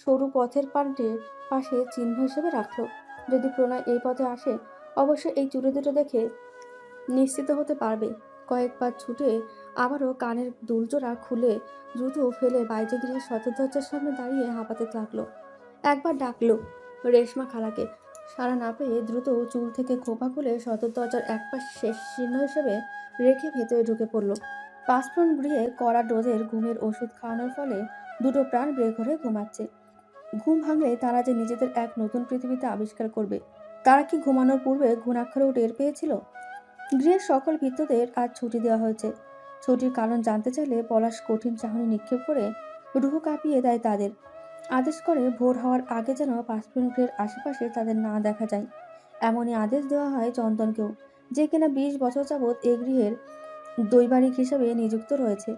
সরু পথের পান্ডে পাশে চিহ্ন হিসেবে রাখল। যদি প্রণয় এই পথে আসে, অবশ্য এই চুড়ি দুটো দেখে নিশ্চিত হতে পারবে। কয়েকবার ছুটে আবারও কানের দুলজোড়া খুলে দ্রুত ফেলে বাইরে সতের দরজার সামনে দাঁড়িয়ে হাঁপাতে থাকল একবার ডাকলো রেশমা খালাকে। সারা না পেয়ে দ্রুত চুল থেকে খোপা খুলে সতের এক পাশ শেষ চিহ্ন হিসেবে রেখে ভেতরে ঢুকে পড়ল। পাঁচফোড়ন গৃহে কড়া ডোজের ঘুমের ওষুধ খাওয়ানোর ফলে দুটো প্রাণ বের করে ঘুমাচ্ছে। ঘুম ভাঙলে তারা যে নিজেদের এক নতুন পৃথিবীতে আবিষ্কার করবে, তারা কি ঘুমানোর পূর্বে ঘুণাক্ষরেও টের পেয়েছিল? গৃহের সকল ভিত্তদের আজ ছুটি দেওয়া হয়েছে। ছুটির কারণ জানতে চাইলে পলাশ কঠিন চাহনি নিক্ষেপ করে রুহ কাঁপিয়ে দেয় তাদের। আদেশ করে ভোর হওয়ার আগে যেন পাসপোর্ট গৃহের আশেপাশে তাদের না দেখা যায়। এমনই আদেশ দেওয়া হয় চন্দনকেও, যে কিনা বিশ বছর যাবৎ এ গৃহের দৈবারিক হিসাবে নিযুক্ত রয়েছে।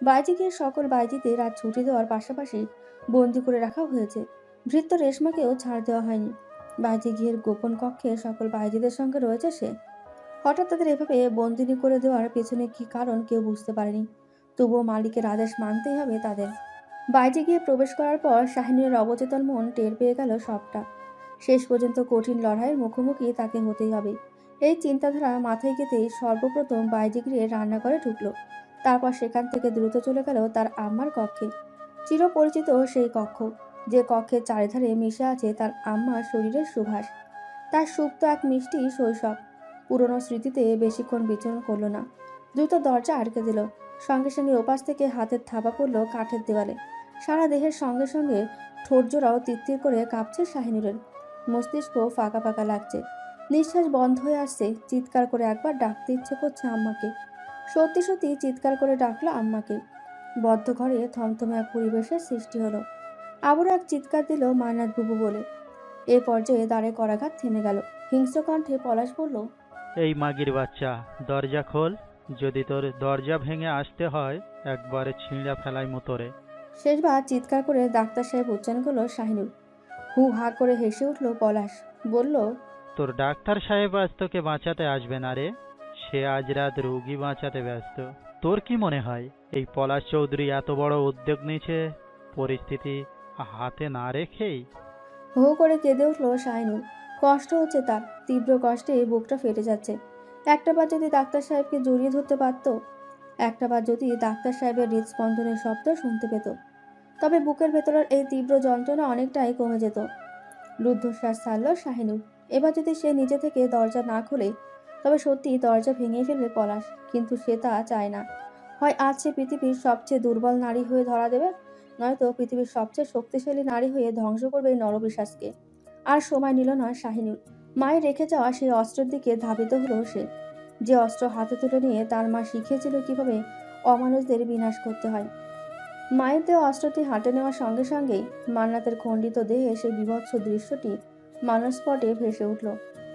বাইজিকের সকল বাইজিতে রাত ছুটি দেওয়ার পাশাপাশি বন্দি করে রাখা হয়েছে। ভৃত্য রেশমাকেও ছাড় দেওয়া হয়নি। বাইজি গৃহের গোপন কক্ষে সকল বাইজিদের সঙ্গে রয়েছে সে। হঠাৎ তাদের এভাবে বন্দিনী করে দেওয়ার পেছনে কি কারণ কেউ বুঝতে পারেনি। তবুও মালিকের আদেশ মানতেই হবে তাদের। বাইরে গিয়ে প্রবেশ করার পর শাহিনীর অবচেতন মন টের পেয়ে গেল সবটা। শেষ পর্যন্ত কঠিন লড়াইয়ের মুখোমুখি তাকে হতেই হবে। এই চিন্তাধারা মাথায় গেতেই সর্বপ্রথম বাইরে গিয়ে রান্নাঘরে ঢুকলো। তারপর সেখান থেকে দ্রুত চলে গেল তার আম্মার কক্ষে। চিরপরিচিত সেই কক্ষ, যে কক্ষের চারিধারে মিশে আছে তার আম্মার শরীরের সুভাষ। তার সুপ্ত এক মিষ্টি শৈশব। পুরনো স্মৃতিতে বেশিক্ষণ বিচরণ করল না। দ্রুত দরজা আটকে দিল। সঙ্গে সঙ্গে ওপাশ থেকে হাতের থাবা পড়ল কাঠের দেওয়ালে। সারা দেহের সঙ্গে সঙ্গে ঠোঁটজোড়াও তিত্তির করে কাঁপছে শাহিনুরের। মস্তিষ্ক ফাঁকা ফাঁকা লাগছে। নিঃশ্বাস বন্ধ হয়ে আসছে। চিৎকার করে একবার ডাকতে ইচ্ছে করছে আম্মাকে। সত্যি সত্যি চিৎকার করে ডাকলো আম্মাকে। বদ্ধ ঘরে থমথমে এক পরিবেশের সৃষ্টি হলো। আবারও এক চিৎকার দিল মায়নাথ বুবু বলে। এ পর্যায়ে দাঁড়ে করাঘাত থেমে গেল। হিংস্র কণ্ঠে পলাশ বলল এই মাগির বাচ্চা দরজা খোল। যদি তোর দরজা ভেঙে আসতে হয় একবারে ছিঁড়া ফেলাই মতরে। শেষবার চিৎকার করে ডাক্তার সাহেব উচ্চারণ করল শাহিনুর হু হা করে হেসে উঠল পলাশ। বলল তোর ডাক্তার সাহেব আজ তোকে বাঁচাতে আসবে না রে। সে আজ রাত রুগী বাঁচাতে ব্যস্ত। তোর কি মনে হয়? এই পলাশ চৌধুরী এত বড় উদ্যোগ নিয়েছে, পরিস্থিতি হাতে না রেখেই। হু করে কেঁদে উঠল শাহিনুর কষ্ট হচ্ছে তার, তীব্র কষ্টে বুকটা ফেটে যাচ্ছে। একটা বার যদি ডাক্তার সাহেবকে জড়িয়ে ধরতে পারতো, একটা বার যদি ডাক্তার সাহেবের হৃদস্পন্দনের শব্দ শুনতে পেত, তবে বুকের ভেতরের এই তীব্র যন্ত্রণা অনেকটাই কমে যেত। রুদ্ধশ্বাস ছাড়ল শাহিনুর এবার যদি সে নিজে থেকে দরজা না খোলে, তবে সত্যি দরজা ভেঙে ফেলবে পলাশ, কিন্তু সে তা চায় না। হয় আজ সে পৃথিবীর সবচেয়ে দুর্বল নারী হয়ে ধরা দেবে, নয়তো পৃথিবীর সবচেয়ে শক্তিশালী নারী হয়ে ধ্বংস করবে এই নরবিশ্বাসকে। আর সময় নিল না শাহিনুর। মায়ের রেখে যাওয়া সেই অস্ত্রের দিকে ধাবিত হলো সে। যে অস্ত্র হাতে তুলে নিয়ে তার মা শিখিয়েছিল কীভাবে অমানুষদের বিনাশ করতে হয়। মায়ের দেওয়া অস্ত্রটি হাতে নেওয়ার সঙ্গে সঙ্গেই মান্নাতের খণ্ডিত দেহে সেই বিভৎস দৃশ্যটি মানসপটে ভেসে উঠল।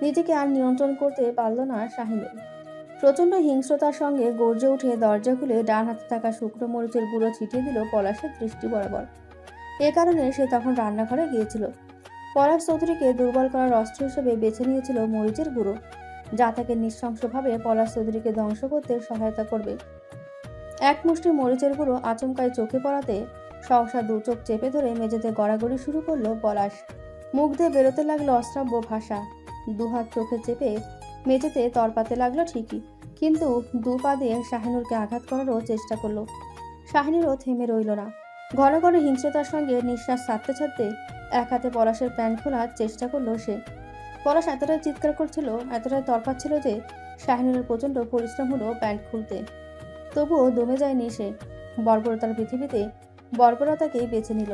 নিজেকে আর নিয়ন্ত্রণ করতে পারল না শাহিনুর। প্রচণ্ড হিংস্রতার সঙ্গে গর্জে উঠে দরজা খুলে ডান হাতে থাকা শুকনো মরিচের গুঁড়ো ছিটিয়ে দিল পলাশের দৃষ্টি বরাবর। এ কারণে সে তখন রান্নাঘরে গিয়েছিল। পলাশ চৌধুরীকে দুর্বল করার অস্ত্র হিসেবে বেছে নিয়েছিল মরিচের গুঁড়ো, যা তাকে নৃশংসভাবে পলাশ চৌধুরীকে ধ্বংস করতে সহায়তা করবে। এক মুষ্টি মরিচের গুঁড়ো আচমকায় চোখে পড়াতে সহসা দু চোখ চেপে ধরে মেঝেতে গড়াগড়ি শুরু করল পলাশ। মুখ দিয়ে বেরোতে লাগল অশ্রাব্য ভাষা। দুহাত চোখে চেপে মেঝেতে তরপাতে লাগল ঠিকই, কিন্তু দু পা দিয়ে শাহিনুরকে আঘাত করারও চেষ্টা করল। শাহিনুরও থেমে রইল না। ঘন ঘন হিংস্রতার সঙ্গে নিঃশ্বাস ছাড়তে ছাড়তে এক হাতে পলাশের প্যান্ট খোলার চেষ্টা করল সে। পলাশ এতটাই চিৎকার করছিল, এতটাই তরপাচ্ছিল যে শাহিনুরের প্রচণ্ড পরিশ্রম হলো প্যান্ট খুলতে। তবুও দমে যায়নি সে। বর্বরতার পৃথিবীতে বর্বরতাকেই বেছে নিল।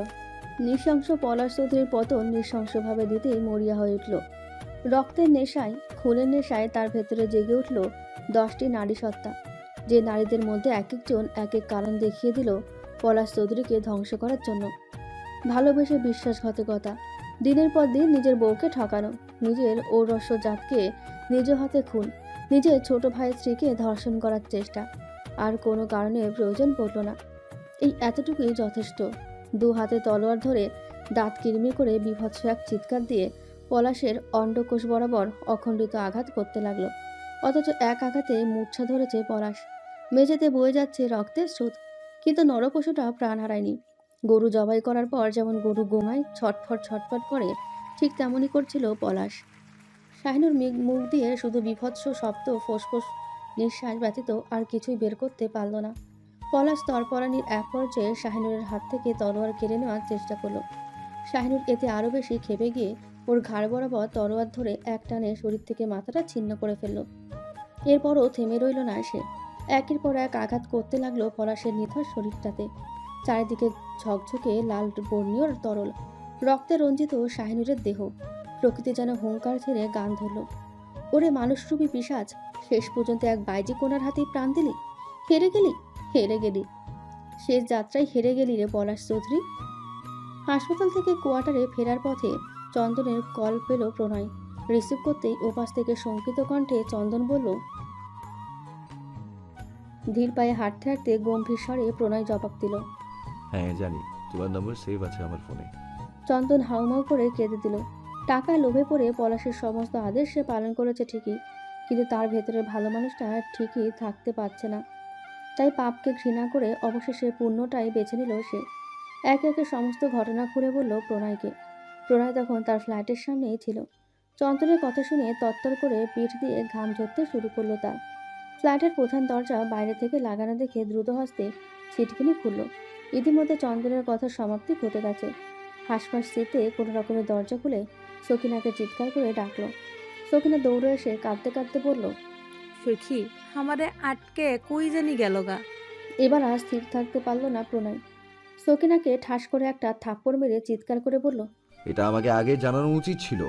নৃশংস পলাশ চৌধুরীর পতন নৃশংসভাবে দিতেই মরিয়া হয়ে উঠল। রক্তের নেশায়, খুনের নেশায় তার ভেতরে জেগে উঠল দশটি নারী সত্তা। যে নারীদের মধ্যে এক একজন এক এক কারণ দেখিয়ে দিল পলাশ চৌধুরীকে ধ্বংস করার জন্য। ভালোবেসে বিশ্বাসঘাতকতা। দিনের পর দিন নিজের বউকে ঠকানো, নিজের ঔরস্য জাতকে নিজ হাতে খুন, নিজের ছোট ভাইয়ের স্ত্রীকে ধর্ষণ করার চেষ্টা। আর কোনো কারণে প্রয়োজন পড়ল না। এই এতটুকুই যথেষ্ট। দু হাতে তলোয়ার ধরে দাঁত কিরমি করে বিভৎস এক চিৎকার দিয়ে পলাশের অন্ডকোষ বরাবর অখণ্ডিত আঘাত করতে লাগল। অথচ এক আঘাতে মূর্ছা ধরেছে পলাশ। মেঝেতে বয়ে যাচ্ছে রক্তের স্রোত, কিন্তু নরপশুটা প্রাণ হারায়নি। গরু জবাই করার পর যেমন গরু গোমায়, ছটফট ছটফট করে, ঠিক তেমনই করছিল পলাশ। শাহিনুর মুখ দিয়ে শুধু বিভৎস শব্দ, ফোসফোস নিঃশ্বাস ব্যতীত আর কিছুই বের করতে পারল না। পলাশ তরপরানির এক পর্যায়ে শাহিনুরের হাত থেকে তলোয়ার কেড়ে নেওয়ার চেষ্টা করল। শাহিনুর এতে আরও বেশি খেপে গিয়ে ওর ঘাড় বরাবর তরোয়ার ধরে এক টানে শরীর থেকে মাথাটা ছিন্ন করে ফেলল। এরপরও থেমে রইল না সে। একের পর এক আঘাত করতে লাগল পলাশের নিথর শরীরটাতে। চারিদিকে ঝকঝকে লাল বর্ণীয় তরল। রক্তে রঞ্জিত শাহিনুরের দেহ। প্রকৃতি যেন হুঙ্কার ছেড়ে গান ধরল। ওরে মানুষরূপী পিসাজ শেষ পর্যন্ত এক বাইজি কোনার হাতেই প্রাণ দিলি? হেরে গেলি? হেরে গেলি। শেষ যাত্রায় হেরে গেলি রে পলাশ চৌধুরী। হাসপাতাল থেকে কোয়ার্টারে ফেরার পথে চন্দনের কল পেল প্রণয়। রিসিভ করতেই ওপাশ থেকে শঙ্কিত কণ্ঠে চন্দন বলল ধীর পায়ে হাঁটতে হাঁটতে গম্ভীর স্বরে প্রণয় জবাব দিল হ্যাঁ জানি তোমার নম্বর সেভ আছে আমার ফোনে চন্দন হাউমাউ করে কেঁদে দিল টাকা লোভে পড়ে পলাশের সমস্ত আদেশ সে পালন করেছে ঠিকই কিন্তু তার ভেতরের ভালো মানুষটা ঠিকই থাকতে পারছে না। তাই পাপকে ঘৃণা করে অবশেষে পুণ্যটাই বেছে নিল সে। একে একে সমস্ত ঘটনা খুলে বলল প্রণয়কে প্রণয় তখন তার ফ্ল্যাটের সামনেই ছিল। চন্দনের কথা শুনে তত্তর করে পিঠ দিয়ে ঘাম ঝরতে শুরু করল তার। ফ্ল্যাটের প্রধান দরজা বাইরে থেকে লাগানো দেখে দ্রুত হস্তে ছিটকিনি খুলল। ইতিমধ্যে চন্দনের কথা সমাপ্তি ঘটে গেছে। হাসফাস শীতে কোনো রকমের দরজা খুলে সখিনাকে চিৎকার করে ডাকলো। সকিনা দৌড়ে এসে কাঁদতে কাঁদতে বলল সখী আমারে আটকে কই জানি গেল গা। এবার আর স্থির থাকতে পারল না প্রণয়। সকিনাকে ঠাস করে একটা থাপ্পড় মেরে চিৎকার করে বলল এটা আমাকে আগে জানানো উচিত ছিল।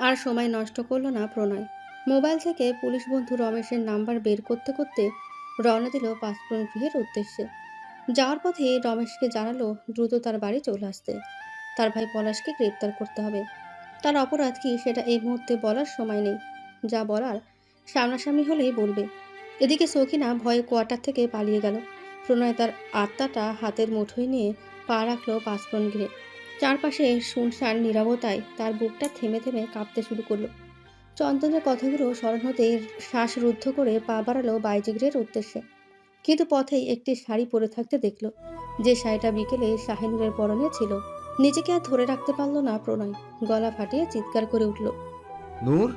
আর সময় নষ্ট করল না প্রণয়। মোবাইল থেকে পুলিশ বন্ধু রমেশের নাম্বার বের করতে করতে রওনা দিল পাঁচপুরন গৃহের উদ্দেশ্যে। যাওয়ার পথে রমেশকে জানালো দ্রুত তার বাড়ি চলে আসতে। তার ভাই পলাশকে গ্রেপ্তার করতে হবে। তার অপরাধ কি সেটা এই মুহূর্তে বলার সময় নেই। যা বলার সামনাসামনি হলেই বলবে। এদিকে সখিনা ভয়ে কোয়ার্টার থেকে পালিয়ে গেল। প্রণয় তার আত্মাটা হাতের মুঠোয় নিয়ে পা রাখল পাঁচপুরন গৃহে। চারপাশে শুনশান নীরবতায় তার বুকটা থেমে থেমে কাঁপতে শুরু করল। চন্দনের কথাগুলো স্মরণ হতে শ্বাস রুদ্ধ করে পা বাড়ালো বাইজিগ্রের উদ্দেশ্যে। কিন্তু পথেই একটি শাড়ি পরে থাকতে দেখল যে শাড়িটা বিকেলে শাহিনুরের পরনে ছিল। নিজেকে আর ধরে রাখতে পারল না প্রণয়। গলা ফাটিয়ে চিৎকার করে উঠল। নূর?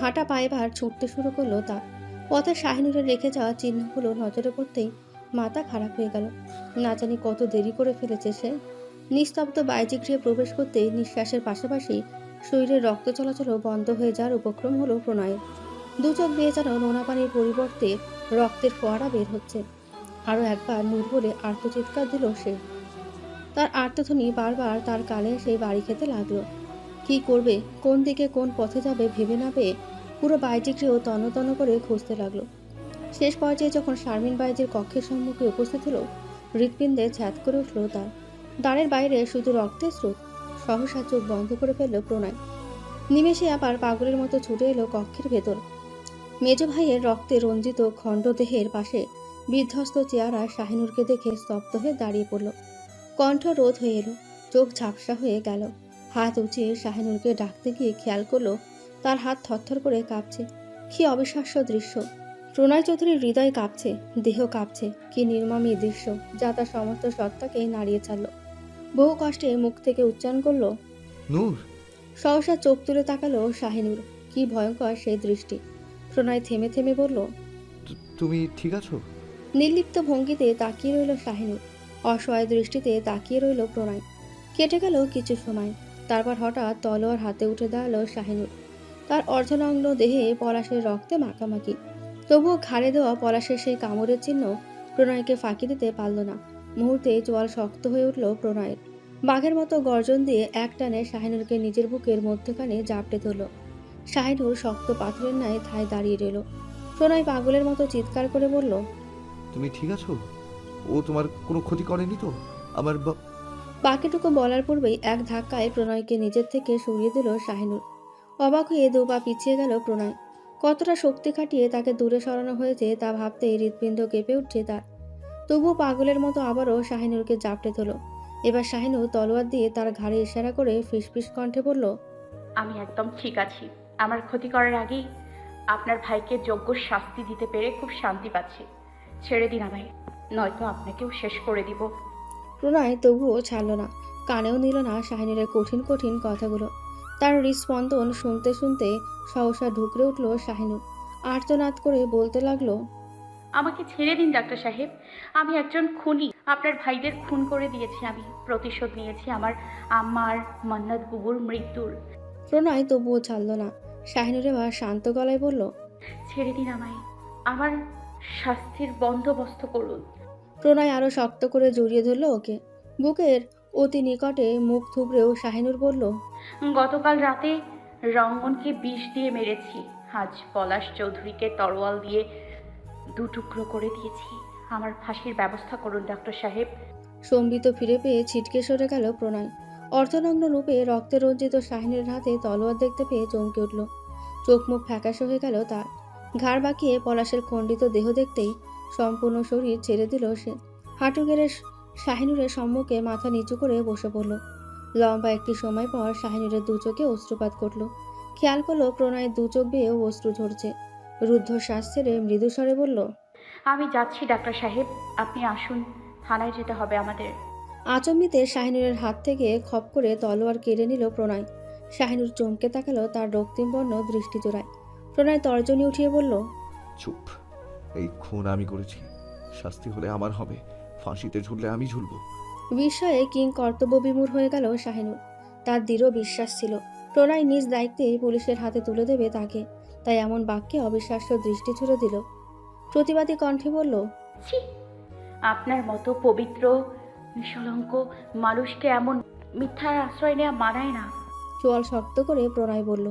হাঁটা পায়ে ভার ছুটতে শুরু করল তা পথে শাহিনুরের রেখে যাওয়া চিহ্নগুলো নজরে পড়তেই মাথা খারাপ হয়ে গেল। না জানি কত দেরি করে ফেলেছে সে। নিস্তব্ধ বাইজি গৃহে প্রবেশ করতেই নিঃশ্বাসের পাশাপাশি শরীরের রক্ত চলাচলও বন্ধ হয়ে যাওয়ার উপক্রম হলো প্রণয়ের দু চোখ বেয়ে যেন নোনা পানির পরিবর্তে রক্তের ফোয়ারা বের হচ্ছে। আরও একবার নূর বলে আর্তচিৎকার দিল সে। তার আর্তধ্বনি বারবার তার কানে সেই বাড়ি খেতে লাগল। কি করবে, কোন দিকে কোন পথে যাবে ভেবে না পেয়ে পুরো বাইজিকেও তন্ন করে খুঁজতে লাগল। শেষ পর্যায়ে যখন শারমিন বাইজির কক্ষের সম্মুখে উপস্থিত হলো, হৃৎপিণ্ডে ছ্যাদ করে উঠল তার। দ্বারের বাইরে শুধু রক্তের স্রোত। সহসা চোখ বন্ধ করে ফেলল প্রণয়। নিমেষে আবার পাগলের মতো ছুটে এলো কক্ষের ভেতর। মেজ ভাইয়ের রক্তে রঞ্জিত খণ্ডদেহের পাশে বিধ্বস্ত চেহারা শাহিনুরকে দেখে স্তব্ধ হয়ে দাঁড়িয়ে পড়ল। কণ্ঠ রোধ হয়ে এলো, চোখ ঝাপসা হয়ে গেল। হাত উঁচিয়ে শাহিনুরকে ডাকতে গিয়ে খেয়াল করল, তার হাত থরথর করে কাঁপছে। কি অবিশ্বাস্য দৃশ্য। প্রণয় চৌধুরীর হৃদয় কাঁপছে, দেহ কাঁপছে। কি নির্মম দৃশ্য, যা তার সমস্ত সত্তাকে নাড়িয়ে ছাড়ল। বহু কষ্টে মুখ থেকে উচ্চারণ করল নূর। সহসা চোখ তুলে তাকালো শাহিনুর। কি ভয়ঙ্কর সেই দৃষ্টি। প্রণয় থেমে থেমে বলল তুমি ঠিক আছো? নির্লিপ্ত ভঙ্গিতে তাকিয়ে রইল শাহিনুর। অসহায় দৃষ্টিতে তাকিয়ে রইল প্রণয়। কেটে গেল কিছু সময়। তারপর হঠাৎ তলোয়ার হাতে উঠে দাঁড়াল শাহিনুর। তার অর্ধনগ্ন দেহে পলাশের রক্তে মাখামাখি। তবুও ঘাড়ে দেওয়া পলাশের সেই কামড়ের চিহ্ন প্রণয়কে ফাঁকি দিতে পারল না। মুহূর্তে চোয়াল শক্ত হয়ে উঠল প্রণয়ের। বাঘের মতো গর্জন দিয়ে এক টানে শাহিনুরকে নিজের বুকের মধ্যখানে জাপটে ধরল। শাহিনুর শক্ত পাথরের ন্যায় থায় দাঁড়িয়ে রইল। প্রণয় পাগলের মতো চিৎকার করে বলল তুমি ঠিক আছো? ও তোমার কোনো ক্ষতি করেনি তো? আমার বাকিটুকু বলার পূর্বেই এক ধাক্কায় প্রণয়কে নিজের থেকে সরিয়ে দিল শাহিনুর অবাক হয়ে দু পা পিছিয়ে গেল প্রণয়। কতটা শক্তি খাটিয়ে তাকে দূরে সরানো হয়েছে তা ভাবতেই হৃৎপিণ্ড কেঁপে উঠছে তার। তবুও পাগলের মতো আবারও শাহিনুরকে জাপটে তোলো এবার শাহিনুর তলোয়ার দিয়ে তার ঘাড়ে ইশারা করে ফিসফিস কণ্ঠে বলল আমি একদম ঠিক আছি। আমার ক্ষতি করার আগেই আপনার ভাইকে যোগ্য শাস্তি দিতে পেরে খুব শান্তি পাচ্ছি। ছেড়ে দিন আমায় নয়তো আপনাকেও শেষ করে দিব। প্রণয় তবুও ছাড়ল না কানেও নিল না শাহিনুরের কঠিন কঠিন কথাগুলো। তার হৃস্পন্দন শুনতে শুনতে সহসা ঢুকরে উঠল শাহিনুর আর্তনাদ করে বলতে লাগল আমাকে ছেড়ে দিন ডাক্তার সাহেব। আমি একজন খুনি। আপনার ভাইদের খুন করে দিয়েছি আমি। প্রতিশোধ নিয়েছি আমার আম্মার মন্নাত বুবুর মৃত্যুর। প্রণয় তবুও ছাড়ল না। শাহিনুর এবার শান্ত গলায় বলল ছেড়ে দিন আমায়। আমার শাস্তির বন্দোবস্ত করুন। প্রণয় আরও শক্ত করে জড়িয়ে ধরল ওকে। বুকের অতি নিকটে মুখ থুবড়েও শাহিনুর বলল গতকাল রাতে রঙ্গনকে বিষ দিয়ে মেরেছি। আজ পলাশ চৌধুরীকে তরোয়াল দিয়ে দু টুকরো করে দিয়েছি। আমার ফাঁসির ব্যবস্থা করুন ডক্টর সাহেব। সম্বিত ফিরে পেয়ে ছিটকে সরে গেল প্রণয়। অর্থনগ্ন রূপে রক্তে রঞ্জিত শাহিনের হাতে তলোয়ার দেখতে পেয়ে চমকে উঠল। চোখ মুখ ফ্যাকাশে হয়ে গেল তার। ঘাড় বাঁকিয়ে পলাশের খণ্ডিত দেহ দেখতেই সম্পূর্ণ শরীর ছেড়ে দিল সে। হাঁটু গেড়ে শাহিনুরের সম্মুখে মাথা নিচু করে বসে পড়ল। লম্বা একটি সময় পর শাহিনুরের দু চোখে অশ্রুপাত করল খেয়াল করল প্রণয়ের দু চোখ বেয়েও অশ্রু ঝরছে। রুদ্ধশ্বাস ছেড়ে মৃদু স্বরে বলল আমি যাচ্ছি ডাক্তার সাহেব। আপনি আসুন। থানায় যেতে হবে আমাদের। আচম্বিতে শাহিনুরের হাত থেকে খপ করে তলোয়ার কেড়ে নিল প্রণয়। শাহিনুর চমকে তাকালো তার রক্তিমবর্ণ দৃষ্টি জোড়ায় প্রণয় তর্জনী উঠিয়ে বলল চুপ। এই খুন আমি করেছি। শাস্তি হলে আমার হবে। ফাঁসিতে ঝুললে আমি ঝুলবো। বিস্ময়ে কিং কর্তব্য বিমূর হয়ে গেল শাহিনুর। তার দৃঢ় বিশ্বাস ছিল। প্রণয় নিজ দায়িত্বে পুলিশের হাতে তুলে দেবে তাকে। তাই এমন বাক্যে অবিশ্বাস্য দৃষ্টি ছুড়ে দিল। প্রতিবাদী কণ্ঠে বলল ছি আপনার মতো পবিত্র নিঃসলঙ্ক মানুষকে এমন মিথ্যার আশ্রয় নেওয়া মানায় না। চোয়াল শক্ত করে প্রণয় বলল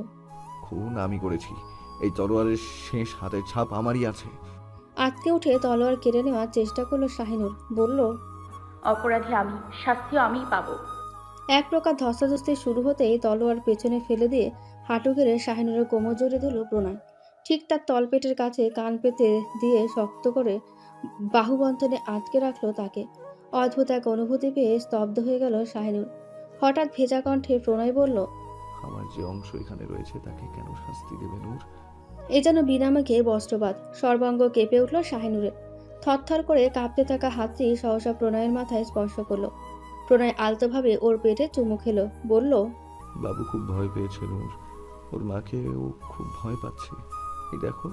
খুন আমি করেছি। এই তলোয়ারের শেষ হাতের ছাপ আমারই আছে। আটকে উঠে তলোয়ার কেড়ে নেওয়ার চেষ্টা করল শাহিনুর। বলল অপরাধী আমি শাস্তিও আমি পাবো। এক প্রকার ধস্তাধস্তি শুরু হতেই তলোয়ার পেছনে ফেলে দিয়ে হাঁটু গেড়ে শাহিনুরের কোমর জড়িয়ে দিল প্রণয়। ঠিক তার তলপেটের কাছে কান পেতে দিয়ে শক্ত করে বাহুবন্ধনে আটকে রাখল তাকে। অদ্ভুত এক অনুভূতি পেয়ে স্তব্ধ হয়ে গেল শাহিনুর। হঠাৎ ভেজা কণ্ঠে প্রণয় বলল আমার যে অংশ এখানে রয়েছে তাকে কেন শাস্তি দেবে নূর এ যেন বিনামাকে বস্ত্রপাত। সর্বাঙ্গ কেঁপে উঠল শাহিনুরের থরথর করে কাঁপতে থাকা হাতটি সহসা প্রণয়ের মাথায় স্পর্শ করল। প্রণয় আলতোভাবে ওর পেটে চুমু খেলো। বলল বাবু খুব ভয় পেয়েছে নূর ওর মাকে ও খুব ভয় পাচ্ছে। এই দেখো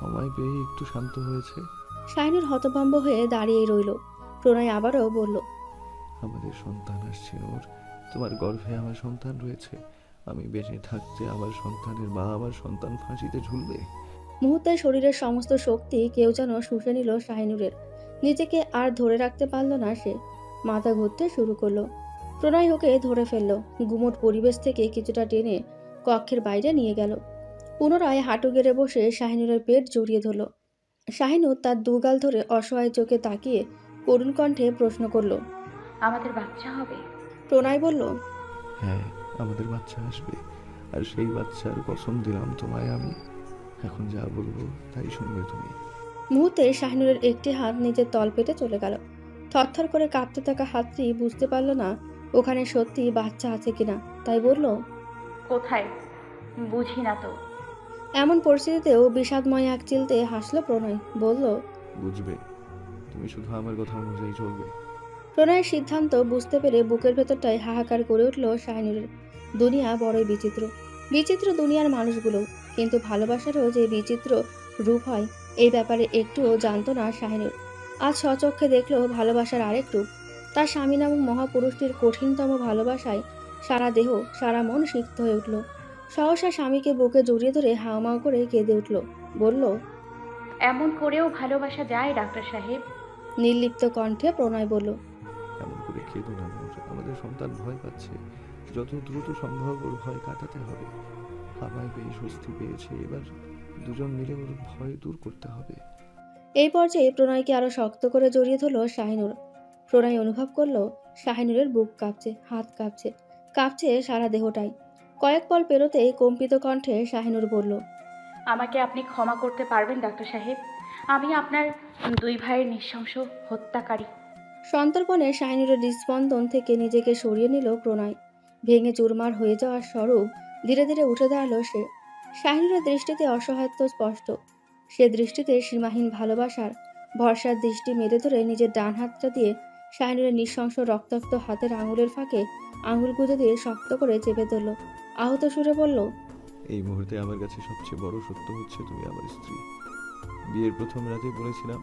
আমায় পেয়ে একটু শান্ত হয়েছে। শাহিনুর হতভম্ব হয়ে দাঁড়িয়ে রইল। প্রণয় আবারও বলল আমাদের সন্তান আসছে ওর। তোমার গর্ভে আমার সন্তান রয়েছে। আমি বেঁচে থাকতে আমার সন্তানের মা আমার সন্তান ফাঁসিতে ঝুলবে। মুহূর্তে শরীরের সমস্ত শক্তি কেউ যেন শুষে নিল শাহিনুরের। নিজেকে আর ধরে রাখতে পারল না সে। মাথা ঘুরতে শুরু করল। প্রণয় ওকে ধরে ফেলল। গুমোট পরিবেশ থেকে কিছুটা টেনে কক্ষের বাইরে নিয়ে গেল। পুনরায় হাঁটু গেড়ে বসে শাহিনুরের পেট জড়িয়ে ধরল। শাহিনুর তার দুগাল ধরে অসহায় চোখে তাকিয়ে করুণ কণ্ঠে প্রশ্ন করল আমাদের বাচ্চা হবে? প্রণয় বলল হ্যাঁ আমাদের বাচ্চা আসবে। আর সেই বাচ্চার কসম দিলাম তোমায় আমি। এখন যা বলব তাই শুনবে তুমি। মুহূর্তে শাহিনুরের একটি হাত নিজের তল তলপেটে চলে গেল। থরথর করে কাঁপতে থাকা হাতটি বুঝতে পারল না ওখানে সত্যি বাচ্চা আছে কিনা? তাই বলল কোথায়? বুঝি না তো। এমন পরিস্থিতিতেও বিষাদময় এক চিলতে হাসলো প্রণয় বলল বুঝবে। তুমি শুধু আমার কথা অনুযায়ী চলবে। প্রণয়ের সিদ্ধান্ত বুঝতে পেরে বুকের ভেতরটায় হাহাকার করে উঠল শাহিনুরের দুনিয়া বড়ই বিচিত্র। বিচিত্র দুনিয়ার মানুষগুলো কিন্তু ভালোবাসারও যে বিচিত্র রূপ হয় এই ব্যাপারে একটুও জানতো না শাহিনুর। আজ স্বচক্ষে দেখল ভালোবাসার আরেক রূপ। তার স্বামী নামক মহাপুরুষটির কঠিনতম ভালোবাসায় সারা দেহ সারা মন সিক্ত হয়ে উঠল। সহসা স্বামীকে বুকে জড়িয়ে ধরে হাওমাও করে কেঁদে উঠল। বলল এমন করেও ভালোবাসা যায় ডাক্তার সাহেব? নির্লিপ্ত কণ্ঠে প্রণয় বলল এমন করে কেঁদো না। আমাদের সন্তান ভয় পাচ্ছে। যত দ্রুত সম্ভব ওর ভয় কাটাতে হবে। আমায় পেয়ে স্বস্তি পেয়েছে। এবার দুজন মিলে ওর ভয় দূর করতে হবে। এই পর্যায়ে প্রণয়কে আরও শক্ত করে জড়িয়ে ধরল শাহিনুর। প্রণয় অনুভব করল শাহিনুরের বুক কাঁপছে হাত কাঁপছে। কাঁপছে সারা দেহটাই। কয়েক পল পেরোতেই কম্পিত কণ্ঠে শাহিনুর বলল আমাকে আপনি ক্ষমা করতে পারবেন ডাক্তার সাহেব। আমি আপনার দুই ভাইয়ের নৃশংস হত্যাকারী। সন্তর্পণে শাহিনুরের হৃদস্পন্দন থেকে নিজেকে সরিয়ে নিল প্রণয়। ভেঙে চুরমার হয়ে যাওয়ার স্বরূপ ধীরে ধীরে উঠে দাঁড়াল সে। শাহিনুরের দৃষ্টিতে অসহায়ত্ব স্পষ্ট। সে দৃষ্টিতে সীমাহীন ভালোবাসার ভরসার দৃষ্টি মেরে ধরে নিজের ডান হাতটা দিয়ে শাহিনুরের নৃশংস রক্তাক্ত হাতের আঙুলের ফাঁকে আঙুল গুঁজে দিয়ে শক্ত করে চেপে ধরল। আহত সুরে বলল, এই মুহূর্তে আমার কাছে সবচেয়ে বড় সত্য হচ্ছে তুমি আমার স্ত্রী। বিয়ের প্রথম রাতে বলেছিলাম,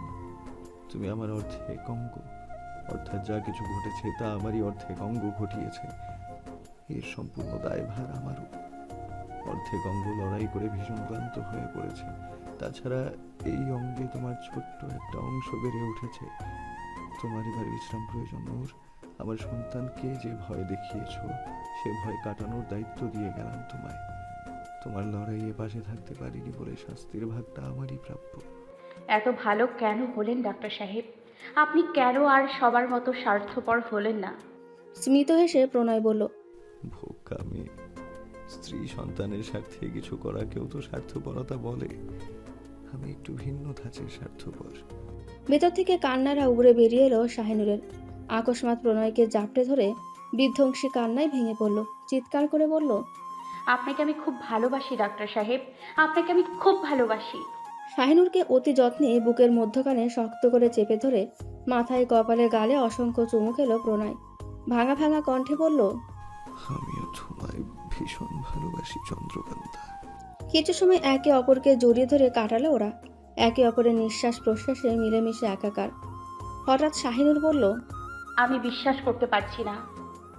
তুমি আমার অর্ধেক অঙ্গ। অর্থাৎ যা কিছু ঘটেছে তা আমারই অর্ধেক অঙ্গ ঘটিয়েছে। এর সম্পূর্ণ দায়ভার আমারও। অর্ধেক অঙ্গ লড়াই করে ভীষণ ক্লান্ত হয়ে পড়েছে। তাছাড়া এই অঙ্গে তোমার ছোট্ট একটা অংশ বেড়ে উঠেছে। তোমার এবার বিশ্রাম প্রয়োজন ওর আমার সন্তানকে যে ভয় দেখিয়েছ সে ভয় কাটানোর দায়িত্ব দিয়ে গেলাম তোমায়। তোমার লড়াইয়ে পাশে থাকতে পারিনি বলে শাস্তির ভাগটা আমারই প্রাপ্য। এত ভালো কেন হলেন ডাক্তার সাহেব? আপনি কেন আর সবার মতো স্বার্থপর হলেন না? স্মিত হেসে প্রণয় বলল মেয়ে স্ত্রী সন্তানের স্বার্থে কিছু করা কেউ তো স্বার্থপরতা বলে। আমি একটু ভিন্ন ধাঁচের স্বার্থপর। ভেতর থেকে কান্নারা উগড়ে বেরিয়ে এলো শাহিনুরের। আকস্মাত প্রণয়কে জাপটে ধরে বিধ্বংসী কান্নায় ভেঙে পড়ল। চিৎকার করে বলল আপনাকে আমি খুব ভালোবাসি ডাক্তার সাহেব। আপনাকে আমি খুব ভালোবাসি। শাহিনুরকে অতি যত্নে বুকের মধ্যখানে শক্ত করে চেপে ধরে মাথায় কপালে গালে অসংখ্য চুমু খেলো প্রণয়। ভাঙা ভাঙা কণ্ঠে বলল আমিও তোমায় ভীষণ ভালোবাসি চন্দ্রকান্তা। কিছু সময় একে অপরকে জড়িয়ে ধরে কাটালো ওরা। একে অপরের নিঃশ্বাস প্রশ্বাসে মিলেমিশে একাকার। হঠাৎ শাহিনুর বলল আমি বিশ্বাস করতে পারছি না।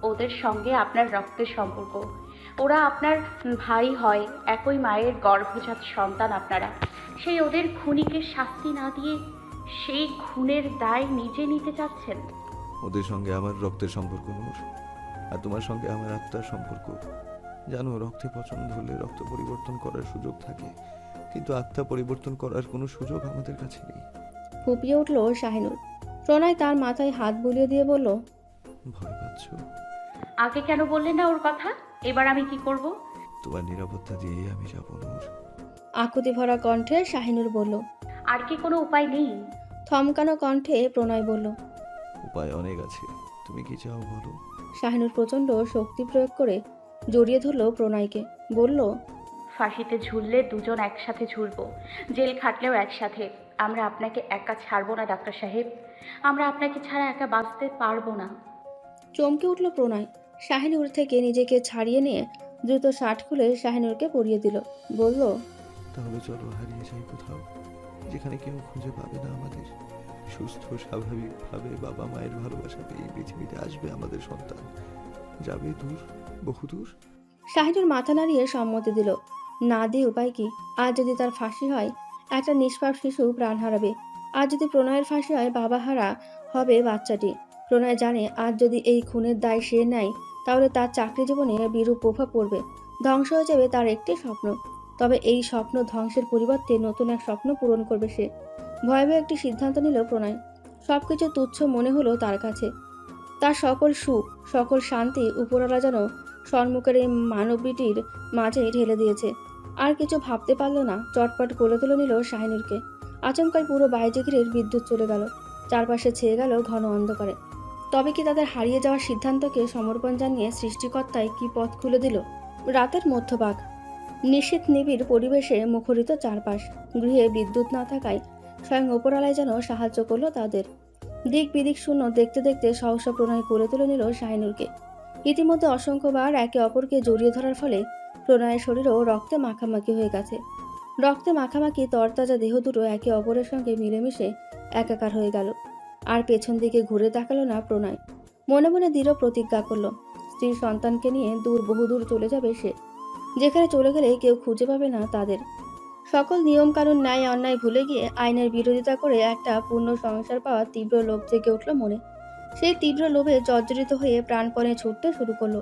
ওদের সঙ্গে আপনার রক্তের সম্পর্ক। ওরা আপনার ভাই হয় একই মায়ের গর্ভজাত সন্তান আপনারা। সেই ওদের খুনিকে শাস্তি না দিয়ে সেই খুনের দায় নিজে নিতে চাচ্ছেন। ওদের সঙ্গে আমার রক্তের সম্পর্ক নূর। আর তোমার সঙ্গে আমার আত্মার সম্পর্ক। জানো রক্তে পছন্দ হলে রক্ত পরিবর্তন করার সুযোগ থাকে। কিন্তু আত্মা পরিবর্তন করার কোনো সুযোগ আমাদের কাছে নেই। ফুপিয়ে উঠল শাহিনুর প্রণয় তার মাথায় হাত বুলিয়ে দিয়ে বলল ভয় পাচ্ছ? আগে কেন বললেন না ওর কথা? এবার আমি কি করব? তোমার নিরাপত্তা দিয়েই আমি যাব নূর। আকুতি ভরা কণ্ঠে শাহিনুর বলল আর কি কোনো উপায় নেই? থমকানো কণ্ঠে প্রণয় বলল উপায় অনেক আছে। তুমি কি চাও বলো? শাহিনুর প্রচণ্ড শক্তি প্রয়োগ করে জড়িয়ে ধরল প্রণয়কে। বলল ফাঁসিতে ঝুললে দুজন একসাথে ঝুলবো জেল খাটলেও একসাথে। আমরা আপনাকে একা ছাড়বো না ডাক্তার সাহেব। আমরা আপনাকে ছাড়া একা বাঁচতে পারব না। চমকে উঠল প্রণয়। শাহিনুর থেকে নিজেকে ছাড়িয়ে নিয়ে দ্রুত শার্ট খুলে শাহিনুরকে পরিয়ে দিল। বলল তাহলে চলো হারিয়ে যাই কোথাও যেখানে কেউ খুঁজে পাবে না আমাদের। সুস্থ স্বাভাবিকভাবে বাবা মায়ের ভালোবাসা পেয়ে পৃথিবীতে আসবে আমাদের সন্তান। যাবে দূর বহু দূর। শাহিনুর মাথা নাড়িয়ে সম্মতি দিল। না দিয়ে উপায় কি? আর যদি তার ফাঁসি হয় একটা নিষ্পাপ শিশু প্রাণ হারাবে। আর যদি প্রণয়ের ফাঁসি হয়, বাবা হারা হবে বাচ্চাটি। প্রণয় জানে আজ যদি এই খুনের দায় সে নেয়, তাহলে তার চাকরি জীবনে বিরূপ প্রভাব পড়বে। ধ্বংস হয়ে যাবে তার একটি স্বপ্ন। তবে এই স্বপ্ন ধ্বংসের পরিবর্তে নতুন এক স্বপ্ন পূরণ করবে সে। ভয়াবহ একটি সিদ্ধান্ত নিল প্রণয়। সবকিছু তুচ্ছ মনে হলো তার কাছে। তার সকল সুখ, সকল শান্তি উপরওয়ালা যেন সম্মুখের এই মানবীটির মাঝে ঢেলে দিয়েছে। আর কিছু ভাবতে পারল না। চটপট কোলে তুলে নিল শাহিনুরকে। আচমকাই পুরো বাইজিগিরির বিদ্যুৎ চলে গেল। চারপাশে ছেয়ে গেল ঘন অন্ধকারে। তবে কি তাদের হারিয়ে যাওয়ার সিদ্ধান্তকে সমর্পণ জানিয়ে সৃষ্টিকর্তায় কি পথ খুলে দিল? রাতের মধ্যভাগ। নিশীত নিবিড় পরিবেশে মুখরিত চারপাশ। গৃহে বিদ্যুৎ না থাকায় স্বয়ং ওপরালায় যেন সাহায্য করল তাদের। দিক বিদিক শূন্য দেখতে দেখতে সহসা প্রণয় করে তুলে নিল শাহিনুরকে। ইতিমধ্যে অসংখ্যবার একে অপরকে জড়িয়ে ধরার ফলে প্রণয়ের শরীরও রক্তে মাখামাখি হয়ে গেছে। রক্তে মাখামাখি, তরতাজা দেহ দুটো একে অপরের সঙ্গে মিলেমিশে একাকার হয়ে গেল। আর পেছন দিকে ঘুরে তাকালো না প্রণয়। মনে মনে দৃঢ় প্রতিজ্ঞা করল, স্ত্রী সন্তানকে নিয়ে দূর, বহুদূর চলে যাবে সে। যেখানে চলে গেলে কেউ খুঁজে পাবে না তাদের। সকল নিয়মকানুন, ন্যায়, অন্যায় ভুলে গিয়ে আইনের বিরোধিতা করে একটা পূর্ণ সংসার পাওয়ার তীব্র লোভ জেগে উঠল মনে। সেই তীব্র লোভে জর্জরিত হয়ে প্রাণপণে ছুটতে শুরু করল।